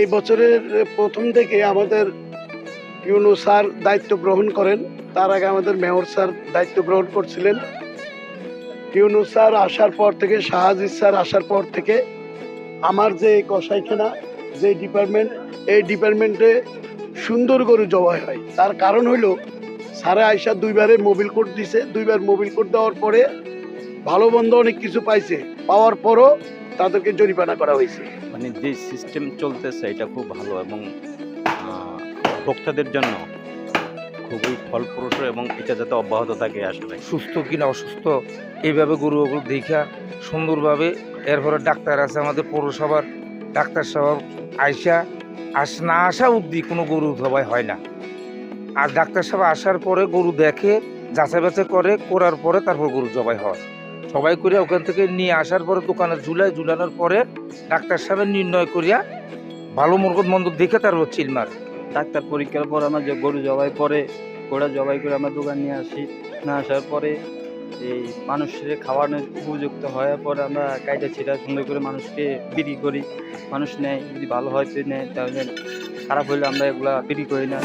এই বছরের প্রথম থেকে আমাদের ইউনু স্যার দায়িত্ব গ্রহণ করেন। তার আগে আমাদের মেয়র স্যার দায়িত্ব গ্রহণ করছিলেন। ইউনু স্যার আসার পর থেকে শাহাজিজ স্যার আসার পর থেকে আমার যে কসাইখানা, যে ডিপার্টমেন্ট, এই ডিপার্টমেন্টে সুন্দর গরু জবাই হয়। তার কারণ হইল, স্যারে আইসা দুইবারে মোবিল কোড দিছে। দুইবার মোবিল কোড দেওয়ার পরে ভালো মন্দ অনেক কিছু পাইছে পাওয়ার পরও তাদেরকে জরিমানা করা হয়েছে। মানে যে সিস্টেম চলতেছে এটা খুব ভালো এবং ভোক্তাদের জন্য খুবই ফলপ্রসূ এবং এটা যাতে অব্যাহত থাকে আসলে। সুস্থ কিনা অসুস্থ এইভাবে গরুগুলো দেখা সুন্দরভাবে। এরপরে ডাক্তার আছে আমাদের পৌরসভার ডাক্তার সাহেব আইসা আস না আসা অবধি কোনো গরু সবাই হয় না। আর ডাক্তার সাহেব আসার পরে গরু দেখে যাচাই বাছাই করে করার পরে তারপর গরু জবাই হয়। সবাই করে ওখান থেকে নিয়ে আসার পরে দোকানে ঝুলায়, ঝুলানোর পরে ডাক্তার সাহেব নির্ণয় করিয়া ভালো মুরগত মন্দ দেখে তারপর চিল মারে। ডাক্তার পরীক্ষার পর আমরা যে গরু জবাই পরে গোড়া জবাই করে আমরা দোকান নিয়ে আসি। না আসার পরে এই মানুষের খাওয়ানোর উপযুক্ত হওয়ার পরে আমরা কাইটা ছিটা সুন্দর করে মানুষকে বিক্রি করি। মানুষ নেয়, যদি ভালো হয় তো নেয়, তাহলে খারাপ হলে আমরা এগুলা বিক্রি করি না।